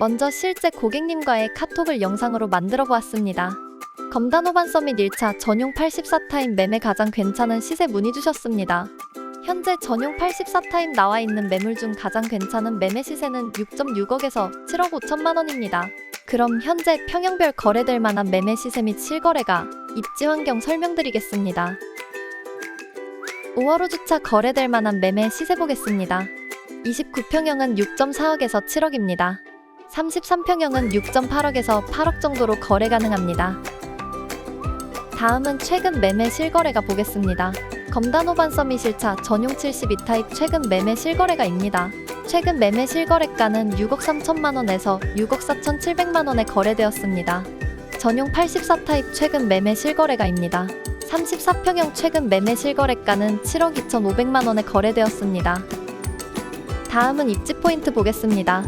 먼저 실제 고객님과의 카톡을 영상으로 만들어 보았습니다. 검단 호반 서밋 1차 전용 84타임 매매 가장 괜찮은 시세 문의 주셨습니다. 현재 전용 84타임 나와 있는 매물 중 가장 괜찮은 매매 시세는 6.6억에서 7억 5천만 원입니다. 그럼 현재 평형별 거래될 만한 매매 시세 및 실거래가 입지 환경 설명드리겠습니다. 5월 후 주차 거래될 만한 매매 시세 보겠습니다. 29평형은 6.4억에서 7억입니다. 33평형은 6.8억에서 8억 정도로 거래 가능합니다. 다음은 최근 매매 실거래가 보겠습니다. 검단호반 서밋 실차 전용 72타입 최근 매매 실거래가입니다. 최근 매매 실거래가는 6억 3천만 원에서 6억 4천 7백만 원에 거래되었습니다. 전용 84타입 최근 매매 실거래가입니다. 34평형 최근 매매 실거래가는 7억 2천 5백만 원에 거래되었습니다. 다음은 입지 포인트 보겠습니다.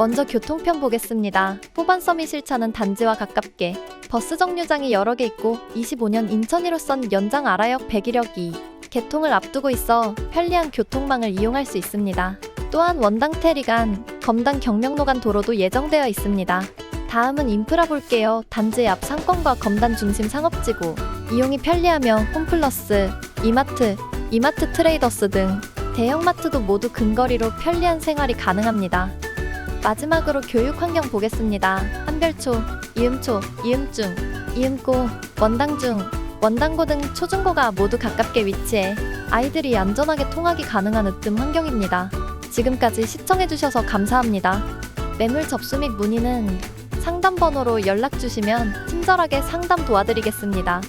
먼저 교통편 보겠습니다. 호반 서밋 실차는 단지와 가깝게 버스 정류장이 여러 개 있고 25년 인천 1호선 연장 아라역 101역 2 개통을 앞두고 있어 편리한 교통망을 이용할 수 있습니다. 또한 원당 테리간, 검단 경명로간 도로도 예정되어 있습니다. 다음은 인프라 볼게요. 단지 앞 상권과 검단 중심 상업지구, 이용이 편리하며 홈플러스, 이마트, 이마트 트레이더스 등 대형마트도 모두 근거리로 편리한 생활이 가능합니다. 마지막으로 교육 환경 보겠습니다. 한별초, 이음초, 이음중, 이음고, 원당중, 원당고 등 초중고가 모두 가깝게 위치해 아이들이 안전하게 통학이 가능한 으뜸 환경입니다. 지금까지 시청해주셔서 감사합니다. 매물 접수 및 문의는 상담 번호로 연락 주시면 친절하게 상담 도와드리겠습니다.